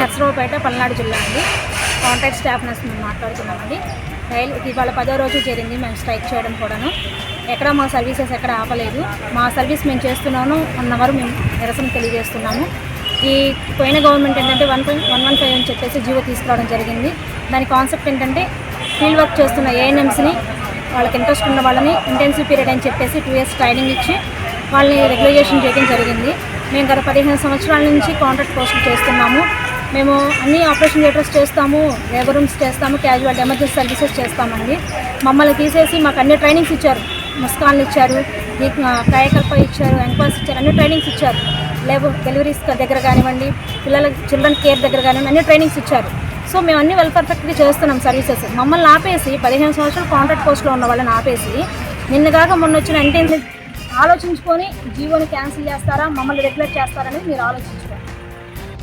నర్సరావుపేట పల్నాడు జిల్లా అండి. Contract staff nurse మేము మాట్లాడుతున్నామండి. రైలు ఇవాళ పదో రోజు చేరింది మేము స్ట్రైక్ చేయడం కూడాను. ఎక్కడ మా సర్వీసెస్ ఎక్కడ ఆపలేదు. మా సర్వీస్ మేము చేస్తున్నాను. అన్నవారు మేము నిరసన తెలియజేస్తున్నాము. ఈ పోయిన గవర్నమెంట్ ఏంటంటే వన్ వన్ వన్ ఫైవ్ అని చెప్పేసి జీవో తీసుకురావడం జరిగింది. దాని కాన్సెప్ట్ ఏంటంటే ఫీల్డ్ వర్క్ చేస్తున్న ఏఎన్ఎంస్ని వాళ్ళకి ఇంట్రెస్ట్ ఉన్న వాళ్ళని ఇంటెన్సివ్ పీరియడ్ అని చెప్పేసి టూ ఇయర్స్ ట్రైనింగ్ ఇచ్చి వాళ్ళని రెగ్యులైజేషన్ చేయడం జరిగింది. మేము గత పదిహేను సంవత్సరాల నుంచి కాంట్రాక్ట్ పోస్టులు చేస్తున్నాము. మేము అన్ని ఆపరేషన్ థియేటర్స్ చేస్తాము లేబర్ రూమ్స్ చేస్తాము క్యాజువల్ ఎమర్జెన్సీ సర్వీసెస్ చేస్తామండి. మమ్మల్ని తీసేసి మాకు అన్ని ట్రైనింగ్స్ ఇచ్చారు. ముస్కాన్లు ఇచ్చారు కాయకల్ప ఇచ్చారు ఎంక్వైర్స్ ఇచ్చారు అన్ని ట్రైనింగ్స్ ఇచ్చారు. లేబర్ డెలివరీస్ దగ్గర కానివ్వండి పిల్లల చిల్డ్రన్ కేర్ దగ్గర కానివ్వండి అన్ని ట్రైనింగ్స్ ఇచ్చారు. సో మేము అన్ని వెల్ పర్ఫెక్ట్గా చేస్తున్నాం సర్వీసెస్ మమ్మల్ని ఆపేసి పదిహేను సంవత్సరాలు కాంట్రాక్ట్ పోస్ట్లో ఉన్న వాళ్ళని ఆపేసి నిన్న కాక మొన్న వచ్చిన అంటే ఆలోచించుకొని జీవోని క్యాన్సిల్ చేస్తారా మమ్మల్ని రెగ్యులేట్ చేస్తారనేది మీరు ఆలోచించుకోండి.